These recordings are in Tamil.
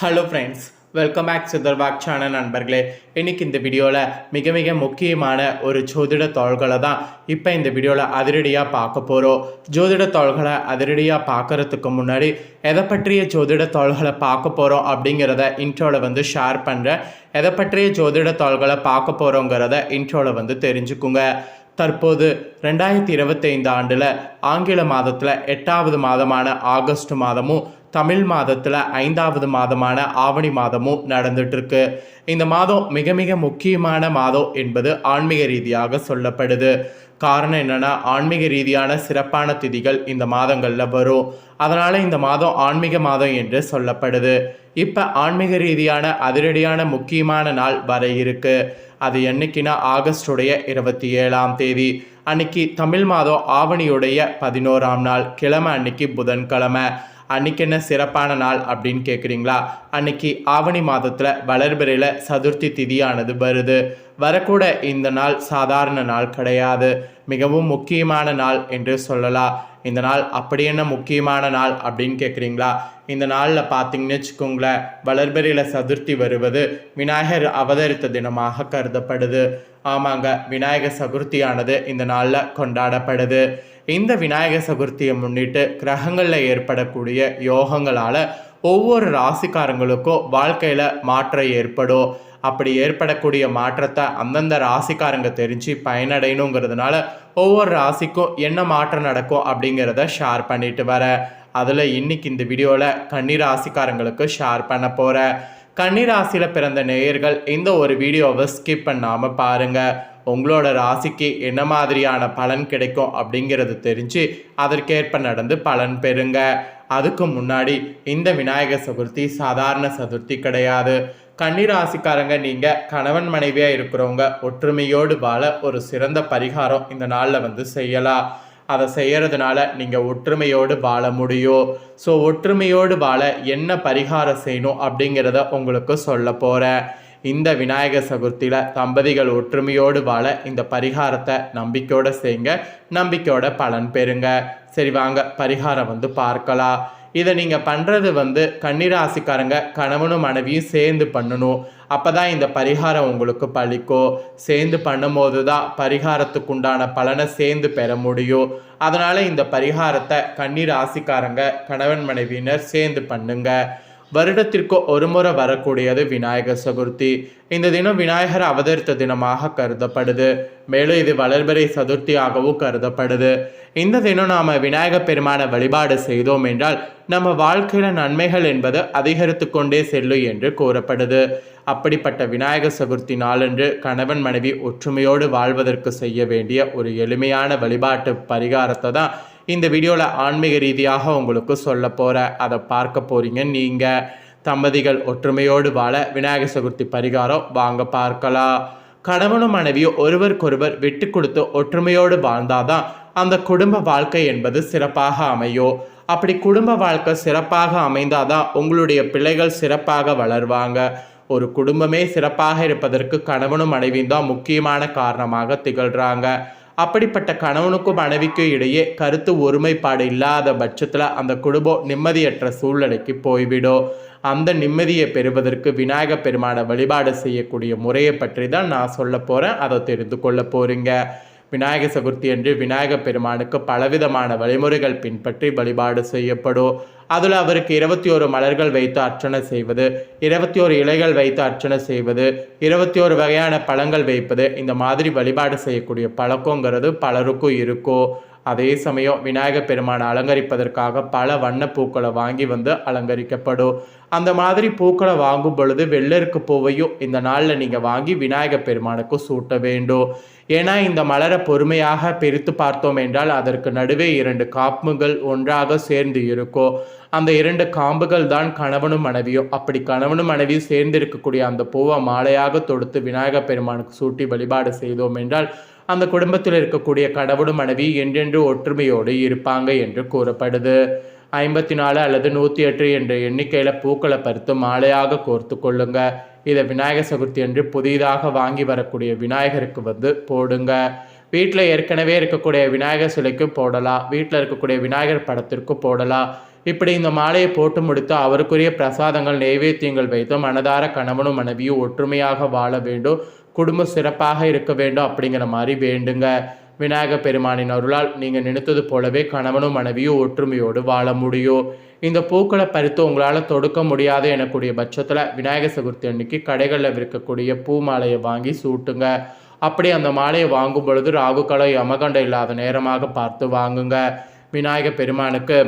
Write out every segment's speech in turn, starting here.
ஹலோ ஃப்ரெண்ட்ஸ் வெல்கம் பேக் சித்தர்பாக் சேனல் நண்பர்களே. இன்றைக்கி இந்த வீடியோவில் மிக மிக முக்கியமான ஒரு ஜோதிட தாள்களை தான் இப்போ இந்த வீடியோவில் அதிரடியாக பார்க்க போகிறோம் ஜோதிட தாள்களை அதிரடியாக பார்க்கறதுக்கு முன்னாடி எதை பற்றிய ஜோதிட தாள்களை பார்க்க போகிறோம் அப்படிங்கிறத இன்ட்ரோவில் வந்து ஷேர் பண்ணுறேன் எதை பற்றிய ஜோதிட தாள்களை பார்க்க போகிறோங்கிறத இன்ட்ரோவில் வந்து தெரிஞ்சுக்குங்க. தற்போது ரெண்டாயிரத்தி இருபத்தைந்து ஆண்டில் ஆங்கில மாதத்தில் எட்டாவது மாதமான ஆகஸ்ட் மாதமும் தமிழ் மாதத்தில் ஐந்தாவது மாதமான ஆவணி மாதமும் நடந்துட்டுருக்கு. இந்த மாதம் மிக மிக முக்கியமான மாதம் என்பது ஆன்மீக ரீதியாக சொல்லப்படுது. காரணம் என்னென்னா ஆன்மீக ரீதியான சிறப்பான திதிகள் இந்த மாதங்களில் வரும். அதனால் இந்த மாதம் ஆன்மீக மாதம் என்று சொல்லப்படுது. இப்போ ஆன்மீக ரீதியான அதிரடியான முக்கியமான நாள் வர இருக்கு. அது என்னைக்குன்னா ஆகஸ்டுடைய இருபத்தி ஏழாம் தேதி. அன்னைக்கு தமிழ் மாதம் ஆவணியுடைய பதினோராம் நாள் கிழமை அன்னைக்கு புதன்கிழமை. அன்னைக்கு என்ன சிறப்பான நாள் அப்படின்னு கேட்குறீங்களா அன்னைக்கு ஆவணி மாதத்தில் வளர்பிறையில் சதுர்த்தி திதியானது வருது. வரக்கூட இந்த நாள் சாதாரண நாள் கிடையாது. மிகவும் முக்கியமான நாள் என்று சொல்லலாம். இந்த நாள் அப்படி என்ன முக்கியமான நாள் அப்படின்னு கேட்குறீங்களா இந்த நாளில் பார்த்தீங்கன்னு வச்சுக்கோங்களேன் வளர்பிறையில் சதுர்த்தி வருவது விநாயகர் அவதரித்த தினமாக கருதப்படுது. ஆமாங்க விநாயகர் சதுர்த்தியானது இந்த நாளில் கொண்டாடப்படுது. இந்த விநாயகர் சதுர்த்தியை முன்னிட்டு கிரகங்களில் ஏற்படக்கூடிய யோகங்களால் ஒவ்வொரு ராசிக்காரங்களுக்கும் வாழ்க்கையில் மாற்றம் ஏற்படும். அப்படி ஏற்படக்கூடிய மாற்றத்தை அந்தந்த ராசிக்காரங்க தெரிஞ்சு பயனடையணுங்கிறதுனால ஒவ்வொரு ராசிக்கும் என்ன மாற்றம் நடக்கும் அப்படிங்கிறத ஷேர் பண்ணிட்டு வரேன் அதில் இன்னைக்கு இந்த வீடியோவில் கன்னி ராசிக்காரங்களுக்கு ஷேர் பண்ண போகிறேன் கன்னி ராசியில் பிறந்த நேயர்கள் இந்த ஒரு வீடியோவை ஸ்கிப் பண்ணாமல் பாருங்கள் உங்களோட ராசிக்கு என்ன மாதிரியான பலன் கிடைக்கும் அப்படிங்கிறது தெரிஞ்சு அதற்கேற்ப நடந்து பலன் பெறுங்க. அதுக்கு முன்னாடி இந்த விநாயகர் சதுர்த்தி சாதாரண சதுர்த்தி கிடையாது. கன்னிராசிக்காரங்க நீங்கள் கணவன் மனைவியாக இருக்கிறவங்க ஒற்றுமையோடு வாழ ஒரு சிறந்த பரிகாரம் இந்த நாளில் வந்து செய்யலாம். அதை செய்கிறதுனால நீங்கள் ஒற்றுமையோடு வாழ முடியும். ஸோ ஒற்றுமையோடு வாழ என்ன பரிகாரம் செய்யணும் அப்படிங்கிறத உங்களுக்கு சொல்ல போகிறேன் இந்த விநாயகர் சதுர்த்தியில் தம்பதிகள் ஒற்றுமையோடு வாழ இந்த பரிகாரத்தை நம்பிக்கையோடு செய்யுங்க நம்பிக்கையோட பலன் பெறுங்க. சரி வாங்க பரிகாரம் வந்து பார்க்கலாம். இதை நீங்கள் பண்ணுறது வந்து கன்னிராசிக்காரங்க கணவனும் மனைவியும் சேர்ந்து பண்ணணும். அப்போ தான் இந்த பரிகாரம் உங்களுக்கு பழிக்கும். சேர்ந்து பண்ணும்போது தான் பரிகாரத்துக்குண்டான பலனை சேர்ந்து பெற முடியும். அதனால் இந்த பரிகாரத்தை கன்னிராசிக்காரங்க கணவன் மனைவியினர் சேர்ந்து பண்ணுங்கள் வருடத்திற்கு ஒரு முறை வரக்கூடியது விநாயகர் சதுர்த்தி. இந்த தினம் விநாயகர் அவதரித்த தினமாக கருதப்படுது. மேலும் இது வளர்பிறை சதுர்த்தியாகவும் கருதப்படுது. இந்த தினம் நாம் விநாயகர் பெருமான வழிபாடு செய்தோம் என்றால் நம்ம வாழ்க்கையில் நன்மைகள் என்பது அதிகரித்து கொண்டே செல்லும் என்று கூறப்படுது. அப்படிப்பட்ட விநாயகர் சதுர்த்தி நாளன்று கணவன் மனைவி ஒற்றுமையோடு வாழ்வதற்கு செய்ய வேண்டிய ஒரு எளிமையான வழிபாட்டு பரிகாரத்தை தான் இந்த வீடியோவில் ஆன்மீக ரீதியாக உங்களுக்கு சொல்ல போகிற அதை பார்க்க போகிறீங்க நீங்கள் தம்பதிகள் ஒற்றுமையோடு வாழ விநாயகர் சதுர்த்தி பரிகாரம் வாங்க பார்க்கலாம். கணவனும் மனைவியும் ஒருவருக்கொருவர் விட்டு கொடுத்து ஒற்றுமையோடு வாழ்ந்தாதான் அந்த குடும்ப வாழ்க்கை என்பது சிறப்பாக அமையும் அப்படி குடும்ப வாழ்க்கை சிறப்பாக அமைந்தாதான் உங்களுடைய பிள்ளைகள் சிறப்பாக வளர்வாங்க. ஒரு குடும்பமே சிறப்பாக இருப்பதற்கு கணவனும் மனைவியும் தான் முக்கியமான காரணமாக திகழ்கிறாங்க அப்படிப்பட்ட கணவனுக்கும் மனைவிக்கும் இடையே கருத்து ஒருமைப்பாடு இல்லாத பட்சத்தில் அந்த குடும்பம் நிம்மதியற்ற சூழ்நிலைக்கு போய்விடும். அந்த நிம்மதியை பெறுவதற்கு விநாயக பெருமானை வழிபாடு செய்யக்கூடிய முறையை பற்றி தான் நான் சொல்ல போகிறேன் அதை தெரிந்து கொள்ள போகிறீங்க விநாயக சதுர்த்தி என்று விநாயக பெருமானுக்கு பலவிதமான வழிமுறைகள் பின்பற்றி வழிபாடு செய்யப்படும் அதில் அவருக்கு இருபத்தி ஒரு மலர்கள் வைத்து அர்ச்சனை செய்வது இருபத்தி ஒரு இலைகள் வைத்து அர்ச்சனை செய்வது இருபத்தி ஒரு வகையான பழங்கள் வைப்பது இந்த மாதிரி வழிபாடு செய்யக்கூடிய பழக்கங்கிறது பலருக்கும் இருக்கும். அதே சமயம் விநாயகர் பெருமானை அலங்கரிப்பதற்காக பல வண்ண பூக்களை வாங்கி வந்து அலங்கரிக்கப்படும். அந்த மாதிரி பூக்களை வாங்கும் பொழுது வெள்ளருக்கு பூவையும் இந்த நாளில் நீங்கள் வாங்கி விநாயகர் பெருமானுக்கு சூட்ட வேண்டும். ஏன்னா இந்த மலரை பொறுமையாக பிரித்து பார்த்தோம் என்றால் அதற்கு நடுவே இரண்டு காப்புகள் ஒன்றாக சேர்ந்து இருக்கும். அந்த இரண்டு காம்புகள் தான் கணவனும் மனைவியும். அப்படி கணவனும் மனைவியும் சேர்ந்து இருக்கக்கூடிய அந்த பூவை மாலையாக தொடுத்து விநாயகர் பெருமானுக்கு சூட்டி வழிபாடு செய்தோம் என்றால் அந்த குடும்பத்தில் இருக்கக்கூடிய கடவுளும் மனைவி என்றென்று ஒற்றுமையோடு இருப்பாங்க என்று கூறப்படுது. ஐம்பத்தி நாலு அல்லது நூற்றி எட்டு என்ற எண்ணிக்கையில் பூக்களை பறித்து மாலையாக கோர்த்து கொள்ளுங்க. இதை விநாயகர் சதுர்த்தி என்று புதிதாக வாங்கி வரக்கூடிய விநாயகருக்கு வந்து போடுங்க. வீட்டில் ஏற்கனவே இருக்கக்கூடிய விநாயகர் சிலைக்கும் போடலாம். வீட்டில் இருக்கக்கூடிய விநாயகர் படத்திற்கு போடலாம். இப்படி இந்த மாலையை போட்டு முடித்து அவருக்குரிய பிரசாதங்கள் நைவேத்தியங்கள் வைத்து மனதார கணவனும் மனைவியும் ஒற்றுமையாக வாழ வேண்டும். குடும்பம் சிறப்பாக இருக்க வேண்டும் அப்படிங்கிற மாதிரி வேண்டுங்க. விநாயக பெருமானின் அருளால் நீங்கள் நினைத்தது போலவே கணவனும் மனைவியும் ஒற்றுமையோடு வாழ முடியும். இந்த பூக்களை பறித்து உங்களால் தொடுக்க முடியாது எனக்கூடிய பட்சத்தில் விநாயகர் சதுர்த்தி அன்னைக்கு கடைகளில் விற்கக்கூடிய பூ மாலையை வாங்கி சூட்டுங்க. அப்படி அந்த மாலையை வாங்கும் பொழுது ராகுகாலம் யமகண்டம் இல்லாத நேரமாக பார்த்து வாங்குங்க. விநாயக பெருமானுக்கு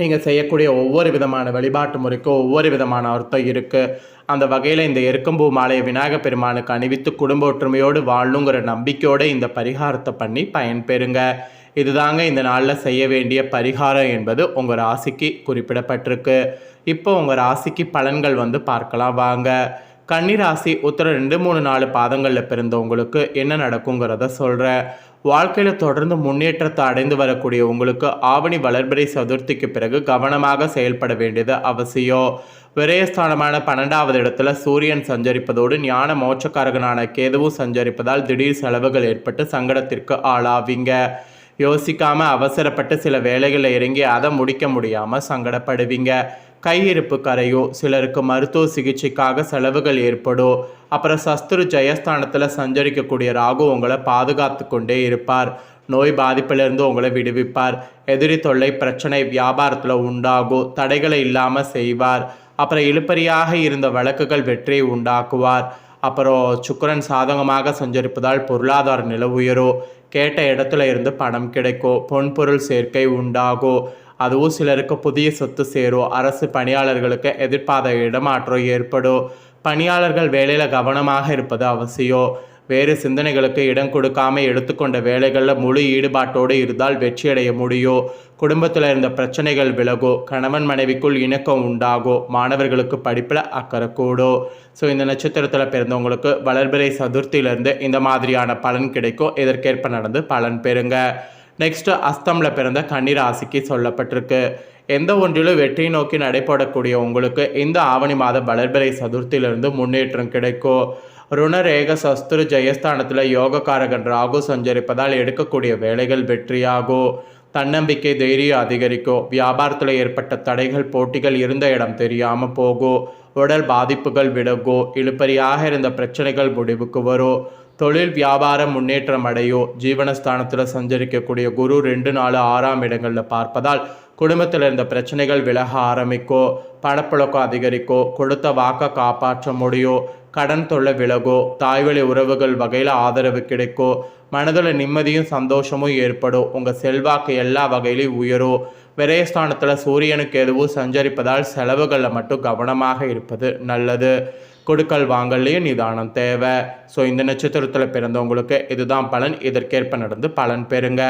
நீங்கள் செய்யக்கூடிய ஒவ்வொரு விதமான வழிபாட்டு முறைக்கும் ஒவ்வொரு விதமான அர்த்தம் இருக்குது அந்த வகையில் இந்த எருக்கம்பூ மாலையை விநாயகர் பெருமானுக்கு அணிவித்து குடும்ப ஒற்றுமையோடு வாழணுங்கிற நம்பிக்கையோடு இந்த பரிகாரத்தை பண்ணி பயன்பெறுங்க. இதுதாங்க இந்த நாளில் செய்ய வேண்டிய பரிகாரம் என்பது உங்கள் ராசிக்கு குறிப்பிடப்பட்டிருக்கு. இப்போ உங்கள் ராசிக்கு பலன்கள் வந்து பார்க்கலாம் வாங்க. கன்னிராசி உத்தர ரெண்டு மூணு நாலு பாதங்களில் பிறந்தவங்களுக்கு என்ன நடக்குங்கிறத சொல்கிறேன் வாழ்க்கையில் தொடர்ந்து முன்னேற்றத்தை அடைந்து வரக்கூடிய உங்களுக்கு ஆவணி வளர்பிறை சதுர்த்திக்கு பிறகு கவனமாக செயல்பட வேண்டியது அவசியம். விரயஸ்தானமான பன்னெண்டாவது இடத்துல சூரியன் சஞ்சரிப்பதோடு ஞான மோட்சக்காரகனான கேதுவும் சஞ்சரிப்பதால் திடீர் செலவுகள் ஏற்பட்டு சங்கடத்திற்கு ஆளாவீங்க. யோசிக்காமல் அவசரப்பட்டு சில வேலைகளில் இறங்கி அதை முடிக்க முடியாமல் சங்கடப்படுவீங்க. கையிருப்பு கரையோ சிலருக்கு மருத்துவ சிகிச்சைக்காக செலவுகள் ஏற்படும் அப்புறம் சஸ்திரு ஜெயஸ்தானத்தில் சஞ்சரிக்கக்கூடிய ராகு உங்களை பாதுகாத்து கொண்டே இருப்பார். நோய் பாதிப்பிலிருந்து உங்களை விடுவிப்பார். எதிரி தொல்லை பிரச்சனை வியாபாரத்தில் உண்டாகும் தடைகளை இல்லாமல் செய்வார். அப்புறம் இழுப்பறியாக இருந்த வழக்குகள் வெற்றியை உண்டாக்குவார். அப்புறம் சுக்கரன் சாதகமாக சஞ்சரிப்பதால் பொருளாதார நில உயரும் கேட்ட இடத்துல இருந்து பணம் கிடைக்கும் பொன்பொருள் சேர்க்கை உண்டாகும் அதுவும் சிலருக்கு புதிய சொத்து சேரும் அரசு பணியாளர்களுக்கு எதிர்பார்த்த இடமாற்றம் ஏற்படும் பணியாளர்கள் வேலையில் கவனமாக இருப்பது அவசியம் வேறு சிந்தனைகளுக்கு இடம் கொடுக்காம எடுத்துக்கொண்ட வேலைகளில் முழு ஈடுபாட்டோடு இருந்தால் வெற்றியடைய முடியும் குடும்பத்தில் இருந்த பிரச்சனைகள் விலகும் கணவன் மனைவிக்குள் இணக்கம் உண்டாகும் மாணவர்களுக்கு படிப்பில் அக்கறை கூடும் ஸோ இந்த நட்சத்திரத்தில் பிறந்தவங்களுக்கு வளர்பிறை சதுர்த்தியிலேருந்து இந்த மாதிரியான பலன் கிடைக்கும். இதற்கேற்ப நடந்து பலன் பெறுங்க. நெக்ஸ்ட்டு அஸ்தமில் பிறந்த கன்னிராசிக்கு சொல்லப்பட்டிருக்கு. எந்த ஒன்றிலும் வெற்றி நோக்கி நடைபெறக்கூடிய உங்களுக்கு இந்த ஆவணி மாத வளர்பிறை சதுர்த்தியிலிருந்து முன்னேற்றம் கிடைக்கும். ருணரேக சஸ்திரு ஜெயஸ்தானத்தில் யோகக்காரகன் ராகு சஞ்சரிப்பதால் எடுக்கக்கூடிய வேலைகள் வெற்றியாகும். தன்னம்பிக்கை தைரியம் அதிகரிக்கும். வியாபாரத்தில் ஏற்பட்ட தடைகள் போட்டிகள் இருந்த இடம் தெரியாமல் போகும். உடல் பாதிப்புகள் விலகும். இழுப்பறியாக இருந்த பிரச்சனைகள் முடிவுக்கு வரும். தொழில் வியாபாரம் முன்னேற்றம் அடையோ ஜீவனஸ்தானத்தில் சஞ்சரிக்கக்கூடிய குரு ரெண்டு நாலு ஆறாம் இடங்களில் பார்ப்பதால் குடும்பத்தில் இருந்த பிரச்சனைகள் விலக ஆரம்பிக்கோ பணப்புழக்கம் அதிகரிக்கோ கொடுத்த வாக்க காப்பாற்ற முடியும் கடன் தொல்லை விலகோ தாய்வழி உறவுகள் வகையில் ஆதரவு கிடைக்கும் மனதில் நிம்மதியும் சந்தோஷமும் ஏற்படும் உங்கள் செல்வாக்கு எல்லா வகையிலையும் உயரும் விரயஸ்தானத்தில் சூரியனுக்கு எதுவும் சஞ்சரிப்பதால் செலவுகளில் மட்டும் கவனமாக இருப்பது நல்லது. கொடுக்கல் வாங்கல்லையும் நிதானம் தேவை. ஸோ இந்த நட்சத்திரத்தில் பிறந்தவங்களுக்கு இதுதான் பலன். இதற்கேற்ப நடந்து பலன் பெறுங்க.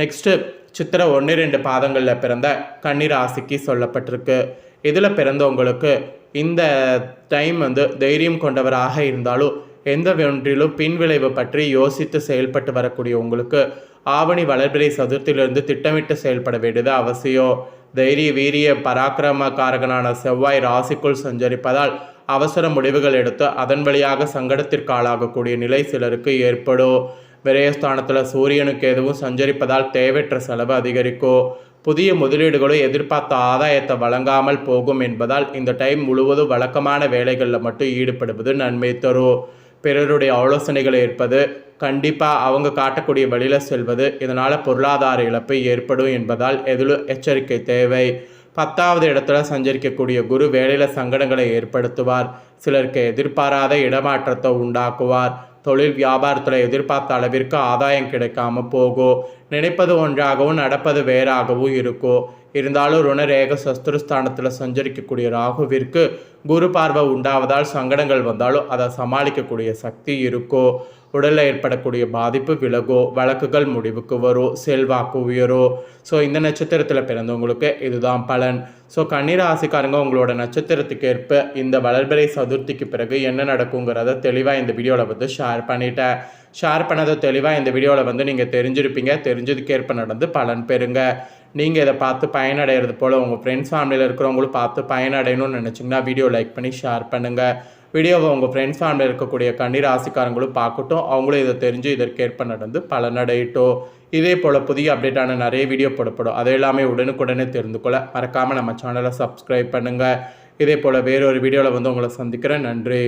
நெக்ஸ்ட்டு சித்திரை ஒன்று ரெண்டு பாதங்களில் பிறந்த கன்னிராசிக்கு சொல்லப்பட்டிருக்கு. இதில் பிறந்தவங்களுக்கு இந்த டைம் வந்து தைரியம் கொண்டவராக இருந்தாலும் எந்த ஒன்றிலும் பின்விளைவு பற்றி யோசித்து செயல்பட்டு வரக்கூடிய உங்களுக்கு ஆவணி வளர்பிறை சதுர்த்திலிருந்து திட்டமிட்டு செயல்பட வேண்டியது அவசியம். தைரிய வீரிய பராக்கிரமக்காரகனான செவ்வாய் ராசிக்குள் சஞ்சரிப்பதால் அவசர முடிவுகள் எடுத்து அதன் வழியாக சங்கடத்திற்கு ஆளாகக்கூடிய நிலை சிலருக்கு ஏற்படும் விரயஸ்தானத்தில் சூரியனுக்கு எதுவும் சஞ்சரிப்பதால் தேவையற்ற செலவு அதிகரிக்கும் புதிய முதலீடுகளும் எதிர்பார்த்த ஆதாயத்தை வழங்காமல் போகும் என்பதால் இந்த டைம் முழுவதும் வழக்கமான வேலைகளில் மட்டும் ஈடுபடுவது நன்மை தரும் பிறருடைய ஆலோசனைகள் ஏற்பது கண்டிப்பாக அவங்க காட்டக்கூடிய வழியில் செல்வது இதனால் பொருளாதார இழப்பு ஏற்படும் என்பதால் எதிலும் எச்சரிக்கை தேவை. பத்தாவது இடத்துல சஞ்சரிக்கக்கூடிய குரு வேலையில் சங்கடங்களை ஏற்படுத்துவார். சிலருக்கு எதிர்பாராத இடமாற்றத்தை உண்டாக்குவார். தொழில் வியாபாரத்தில் எதிர்பார்த்த அளவிற்கு ஆதாயம் கிடைக்காம போகும். நினைப்பது ஒன்றாகவும் நடப்பது வேறாகவும் இருக்கும். இருந்தாலும் ருணரேக சஸ்திரஸ்தானத்தில் சஞ்சரிக்கக்கூடிய ராகுவிற்கு குரு பார்வை உண்டாவதால் சங்கடங்கள் வந்தாலும் அதை சமாளிக்கக்கூடிய சக்தி இருக்கோ உடலில் ஏற்படக்கூடிய பாதிப்பு விலகோ வழக்குகள் முடிவுக்கு வரும் செல்வாக்கு உயரோ. ஸோ இந்த நட்சத்திரத்தில் பிறந்தவங்களுக்கு இதுதான் பலன். ஸோ கன்னிராசிக்காரங்க உங்களோட நட்சத்திரத்துக்கு ஏற்ப இந்த வளர்பிறை சதுர்த்திக்கு பிறகு என்ன நடக்குங்கிறத தெளிவாக இந்த வீடியோவில் வந்து ஷேர் பண்ணிட்டேன் ஷேர் பண்ணதை தெளிவாக இந்த வீடியோவில் வந்து நீங்கள் தெரிஞ்சிருப்பீங்க. தெரிஞ்சதுக்கேற்ப நடந்து பலன் பெறுங்க. நீங்கள் இதை பார்த்து பயனடைகிறது போல் உங்கள் ஃப்ரெண்ட்ஸ் ஃபேமிலியில் இருக்கிறவங்களும் பார்த்து பயனடையணும்னு நினச்சிங்கன்னா வீடியோ லைக் பண்ணி ஷேர் பண்ணுங்கள் வீடியோவை உங்கள் ஃப்ரெண்ட்ஸ் ஃபேமிலியில் இருக்கக்கூடிய கண்ணீர் ராசிக்காரங்களும் பார்க்கட்டும். அவங்களும் இதை தெரிஞ்சு இதற்கேற்ப நடந்து பலனடையட்டும். இதே போல் புதிய அப்டேட்டான நிறைய வீடியோ போடப்படும். அதை எல்லாமே உடனுக்குடனே தெரிந்து கொள்ள மறக்காமல் நம்ம சேனலை சப்ஸ்கிரைப் பண்ணுங்கள் இதே போல் வேறொரு வீடியோவில் வந்து உங்களை சந்திக்கிறேன். நன்றி.